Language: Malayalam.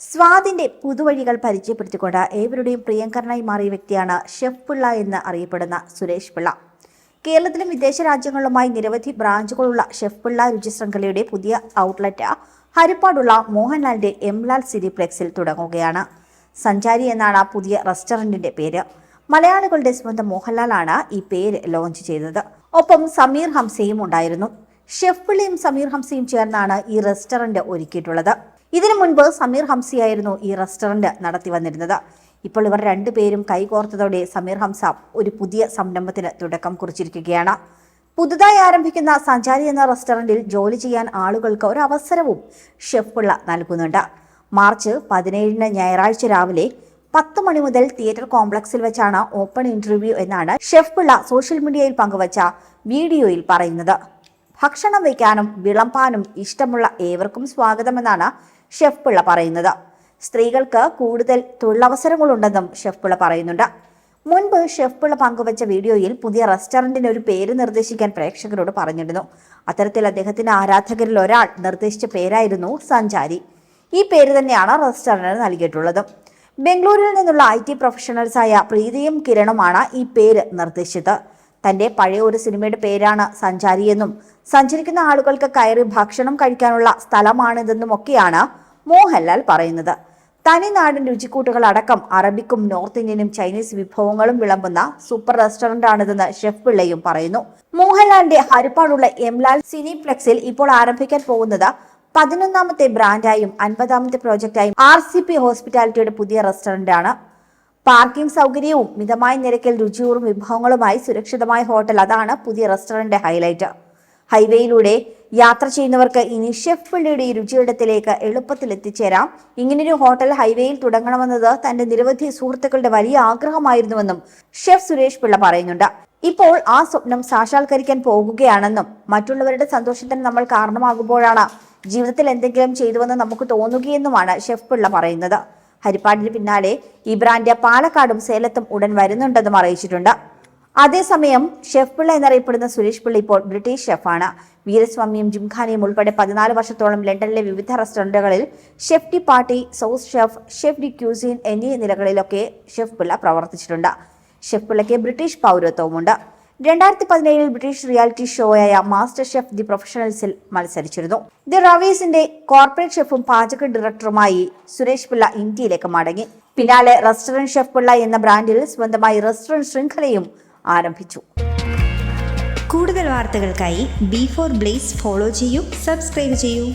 സ്വാദിന്റെ പുതുവഴികൾ പരിചയപ്പെടുത്തിക്കൊണ്ട് ഏവരുടെയും പ്രിയങ്കരനായി മാറിയ വ്യക്തിയാണ് ഷെഫ് പിള്ള എന്ന് അറിയപ്പെടുന്ന സുരേഷ് പിള്ള. കേരളത്തിലും വിദേശ രാജ്യങ്ങളിലുമായി നിരവധി ബ്രാഞ്ചുകളുള്ള ഷെഫ് പിള്ള രുചി ശൃംഖലയുടെ പുതിയ ഔട്ട്ലെറ്റ് ഹരിപ്പാടുള്ള മോഹൻലാലിന്റെ എംലാൽ സിനിപ്ലെക്സിൽ തുടങ്ങുകയാണ്. സഞ്ചാരി എന്നാണ് പുതിയ റെസ്റ്റോറന്റിന്റെ പേര്. മലയാളികളുടെ സ്വന്തം മോഹൻലാലാണ് ഈ പേര് ലോഞ്ച് ചെയ്തത്. ഒപ്പം സമീർ ഹംസയും ഉണ്ടായിരുന്നു. ഷെഫ് പിള്ളയും സമീർ ഹംസയും ചേർന്നാണ് ഈ റെസ്റ്റോറന്റ് ഒരുക്കിയിട്ടുള്ളത്. ഇതിനു മുൻപ് സമീർ ഹംസിയായിരുന്നു ഈ റെസ്റ്റോറന്റ് നടത്തി വന്നിരുന്നത്. ഇപ്പോൾ ഇവർ രണ്ടുപേരും കൈകോർത്തതോടെ സമീർ ഹംസ ഒരു പുതിയ സംരംഭത്തിന് തുടക്കം കുറിച്ചിരിക്കുകയാണ്. പുതുതായി ആരംഭിക്കുന്ന സഞ്ചാരി എന്ന റെസ്റ്റോറന്റിൽ ജോലി ചെയ്യാൻ ആളുകൾക്ക് ഒരു അവസരവും ഷെഫ് പിള്ള നൽകുന്നുണ്ട്. മാർച്ച് പതിനേഴിന് ഞായറാഴ്ച രാവിലെ പത്ത് മണി മുതൽ തിയേറ്റർ കോംപ്ലക്സിൽ വെച്ചാണ് ഓപ്പൺ ഇന്റർവ്യൂ എന്നാണ് ഷെഫ് പിള്ള സോഷ്യൽ മീഡിയയിൽ പങ്കുവച്ച വീഡിയോയിൽ പറയുന്നത്. ഭക്ഷണം വയ്ക്കാനും വിളമ്പാനും ഇഷ്ടമുള്ള ഏവർക്കും സ്വാഗതമെന്നാണ് ഷെഫ് പിള്ള പറയുന്നത്. സ്ത്രീകൾക്ക് കൂടുതൽ തൊഴിലവസരങ്ങളുണ്ടെന്നും ഷെഫ് പിള്ള പറയുന്നുണ്ട്. മുൻപ് ഷെഫ് പിള്ള പങ്കുവച്ച വീഡിയോയിൽ പുതിയ റെസ്റ്റോറന്റിന് ഒരു പേര് നിർദ്ദേശിക്കാൻ പ്രേക്ഷകരോട് പറഞ്ഞിരുന്നു. അത്തരത്തിൽ അദ്ദേഹത്തിന്റെ ആരാധകരിൽ ഒരാൾ നിർദ്ദേശിച്ച പേരായിരുന്നു സഞ്ചാരി. ഈ പേര് തന്നെയാണ് റെസ്റ്റോറന്റിന് നൽകിയിട്ടുള്ളത്. ബംഗളൂരിൽ നിന്നുള്ള ഐ ടി പ്രൊഫഷണൽസായ പ്രീതിയും കിരണുമാണ് ഈ പേര് നിർദ്ദേശിച്ചത്. തന്റെ പഴയ ഒരു സിനിമയുടെ പേരാണ് സഞ്ചാരി എന്നും സഞ്ചരിക്കുന്ന ആളുകൾക്ക് കയറി ഭക്ഷണം കഴിക്കാനുള്ള സ്ഥലമാണിതെന്നും ഒക്കെയാണ് മോഹൻലാൽ പറയുന്നത്. തനിനാടൻ രുചിക്കൂട്ടുകൾ അടക്കം അറബിക്കും നോർത്ത് ഇന്ത്യനും ചൈനീസ് വിഭവങ്ങളും വിളമ്പുന്ന സൂപ്പർ റെസ്റ്റോറന്റ് ആണിതെന്ന് ഷെഫ് പിള്ളയും പറയുന്നു. മോഹൻലാലിന്റെ ഹരിപ്പാടുള്ള എംലാൽ സിനിപ്ലെക്സിൽ ഇപ്പോൾ ആരംഭിക്കാൻ പോകുന്നത് പതിനൊന്നാമത്തെ ബ്രാൻഡായും അൻപതാമത്തെ പ്രോജക്റ്റായും ആർ സി പി ഹോസ്പിറ്റാലിറ്റിയുടെ പുതിയ റെസ്റ്റോറന്റാണ്. പാർക്കിംഗ് സൗകര്യവും മിതമായ നിരക്കിൽ രുചിയൂറും വിഭവങ്ങളുമായി സുരക്ഷിതമായ ഹോട്ടൽ. അതാണ് പുതിയ റെസ്റ്റോറന്റ് ഹൈലൈറ്റ്. ഹൈവേയിലൂടെ യാത്ര ചെയ്യുന്നവർക്ക് ഇനി ഷെഫ് പിള്ളിയുടെ ഈ രുചിയിടത്തിലേക്ക് എളുപ്പത്തിൽ എത്തിച്ചേരാം. ഇങ്ങനൊരു ഹോട്ടൽ ഹൈവേയിൽ തുടങ്ങണമെന്നത് തന്റെ നിരവധി സുഹൃത്തുക്കളുടെ വലിയ ആഗ്രഹമായിരുന്നുവെന്നും ഷെഫ് സുരേഷ് പിള്ള പറയുന്നുണ്ട്. ഇപ്പോൾ ആ സ്വപ്നം സാക്ഷാത്കരിക്കാൻ പോകുകയാണെന്നും മറ്റുള്ളവരുടെ സന്തോഷത്തിന് നമ്മൾ കാരണമാകുമ്പോഴാണ് ജീവിതത്തിൽ എന്തെങ്കിലും ചെയ്തുവെന്ന് നമുക്ക് തോന്നുകയെന്നുമാണ് ഷെഫ് പിള്ള പറയുന്നത്. ഹരിപ്പാടിന് പിന്നാലെ ഈ ബ്രാൻഡ് പാലക്കാടും സേലത്തും ഉടൻ വരുന്നുണ്ടെന്നും അറിയിച്ചിട്ടുണ്ട്. അതേസമയം ഷെഫ് പിള്ള എന്നറിയപ്പെടുന്ന സുരേഷ് പിള്ള ഇപ്പോൾ ബ്രിട്ടീഷ് ഷെഫാണ്. വീരസ്വാമിയും ജിംഖാനയും ഉൾപ്പെടെ പതിനാല് വർഷത്തോളം ലണ്ടനിലെ വിവിധ റെസ്റ്റോറന്റുകളിൽ chef de partie sous chef chef de cuisine എന്നീ നിലകളിലൊക്കെ ഷെഫ് പിള്ള പ്രവർത്തിച്ചിട്ടുണ്ട്. ഷെഫ് പിള്ളയ്ക്ക് ബ്രിട്ടീഷ് പൗരത്വവുമുണ്ട്. രണ്ടായിരത്തി പതിനേഴിൽ ബ്രിട്ടീഷ് റിയാലിറ്റി ഷോയായ മാസ്റ്റർ ഷെഫ് ദി പ്രൊഫഷണൽസിൽ മത്സരിച്ചിരുന്നു. ദി റവീസിന്റെ കോർപ്പറേറ്റ് ഷെഫും പാചക ഡയറക്ടറുമായി സുരേഷ് പിള്ള ഇന്ത്യയിലേക്ക് മടങ്ങി. പിന്നാലെ റെസ്റ്റോറന്റ് ഷെഫ് പിള്ള എന്ന ബ്രാൻഡിൽ സ്വന്തമായി റെസ്റ്റോറന്റ് ശൃംഖലയും ആരംഭിച്ചു. കൂടുതൽ വാർത്തകൾക്കായി ബി ഫോർ ബ്ലേസ് ഫോളോ ചെയ്യൂ സബ്സ്ക്രൈബ് ചെയ്യൂ.